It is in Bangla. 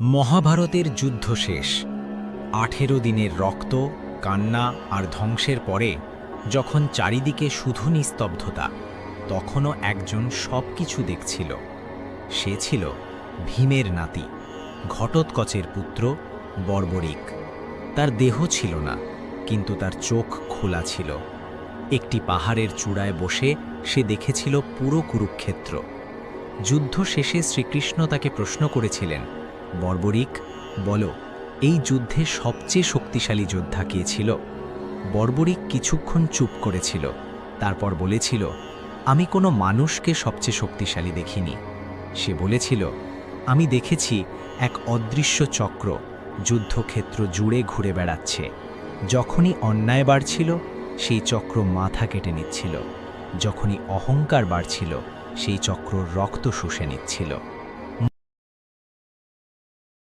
মহাভারতের যুদ্ধ শেষ। আঠেরো দিনের রক্ত, কান্না আর ধ্বংসের পরে যখন চারিদিকে শুধু নিস্তব্ধতা, তখনও একজন সব কিছু দেখছিল। সে ছিল ভীমের নাতি, ঘটোৎকচের পুত্র বর্বরিক। তার দেহ ছিল না, কিন্তু তার চোখ খোলা ছিল। একটি পাহাড়ের চূড়ায় বসে সে দেখেছিল পুরো কুরুক্ষেত্র। যুদ্ধ শেষে শ্রীকৃষ্ণ তাকে প্রশ্ন করেছিলেন বর্বরিক, বলো, এই যুদ্ধে সবচেয়ে শক্তিশালী যোদ্ধা কে ছিল? বর্বরিক কিছুক্ষণ চুপ করেছিল, তারপর বলেছিল, আমি কোনো মানুষকে সবচেয়ে শক্তিশালী দেখিনি। সে বলেছিল, আমি দেখেছি এক অদৃশ্য চক্র যুদ্ধক্ষেত্র জুড়ে ঘুরে বেড়াচ্ছে। যখনই অন্যায় বাড়ছিল, সেই চক্র মাথা কেটে নিচ্ছিল। যখনই অহংকার বাড়ছিল, সেই চক্র রক্ত শুষে নিচ্ছিল।